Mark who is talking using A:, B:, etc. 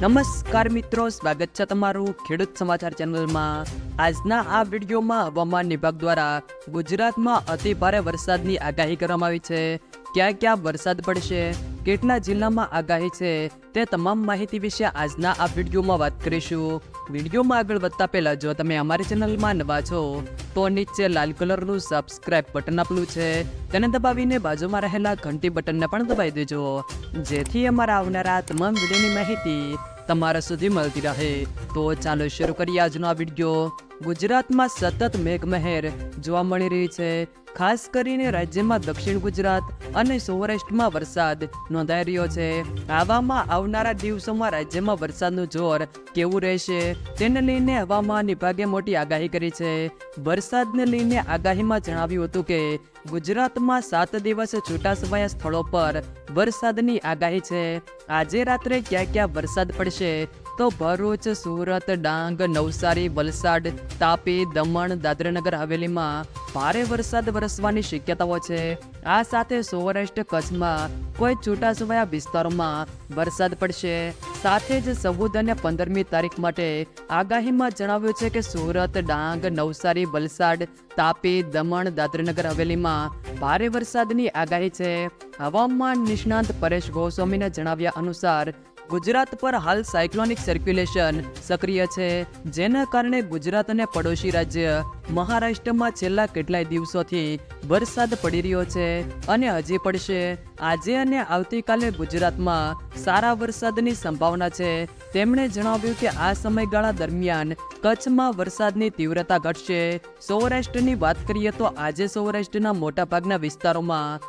A: નમસ્કાર મિત્રો, સ્વાગત છે તમારું ખેડૂત સમાચાર ચેનલમાં. આજના આ વિડીયોમાં હવામાન વિભાગ દ્વારા ગુજરાતમાં અતિ ભારે વરસાદની આગાહી કરવામાં આવી છે. ક્યાં ક્યાં વરસાદ પડશે? કેટલા જિલ્લામાં આગાહી છે તે તમામ માહિતી વિશે આજના આ વિડીયોમાં વાત કરીશું. વિડીયોમાં આગળ વધતા પહેલા જો તમે અમારી ચેનલમાં નવા છો, તો નીચે લાલ કલરનું સબસ્ક્રાઇબ બટન આપેલું છે. તેને દબાવીને બાજુમાં રહેલા ઘંટી બટનને પણ દબાવી દેજો, જેથી અમારા આવનારા તમામ વિડીયોની માહિતી તમારા સુધી મળતી રહે. તો ચાલો શરૂ કરીએ આજનો આ વીડિયો. ગુજરાતમાં સતત મેઘમહેર જોવા મળી રહી છે. ખાસ કરીને રાજ્યમાં દક્ષિણ ગુજરાત અને સૌરાષ્ટ્રમાં વરસાદ નોંધાઈ રહ્યો છે. આવામાં આવનારા દિવસોમાં રાજ્યમાં વરસાદનું જોર કેવું રહેશે તેને લઈને હવામાન વિભાગે મોટી આગાહી કરી છે. વરસાદને લઈને આગાહીમાં જણાવ્યું હતું કે, ગુજરાતમાં સાત દિવસ છૂટાછવાયા સ્થળો પર વરસાદની આગાહી છે. આજે રાત્રે ક્યાં ક્યાં વરસાદ પડશે તો ભરૂચ, સુરત, ડાંગ, નવસારી, વલસાડ, તાપી, દમણ, દાદરાનગર હવેલીમાં ભારે વરસાદ વરસવાની શક્યતાઓ છે. આ સાથે સૌરાષ્ટ્ર કચ્છમાં કોઈ છૂટાછવાયા વિસ્તારોમાં વરસાદ પડશે. સાથે જ ચૌદ અને પંદરમી તારીખ માટે આગાહીમાં જણાવ્યું છે કે સુરત, ડાંગ, નવસારી, વલસાડ, તાપી, દમણ, દાદરાનગર હવેલીમાં ભારે વરસાદની આગાહી છે. હવામાન નિષ્ણાંત પરેશ ગોસ્વામીના જણાવ્યા અનુસાર ગુજરાત પર હાલ સાયક્લોનિક સર્ક્યુલેશન સક્રિય છે. જેના કારણે ગુજરાત અને પડોશી રાજ્ય મહારાષ્ટ્રમાં છેલ્લા કેટલાય દિવસોથી વરસાદ પડી રહ્યો છે અને હજી પડશે. આજે અને આવતીકાલે ગુજરાતમાં સારા વરસાદની સંભાવના છે. તેમણે જણાવ્યું કે આ સમયગાળા દરમિયાન કચ્છમાં વરસાદની તીવ્રતા ઘટશે. સૌરાષ્ટ્રની વાત કરીએ તો આજે સૌરાષ્ટ્રના મોટાભાગના વિસ્તારોમાં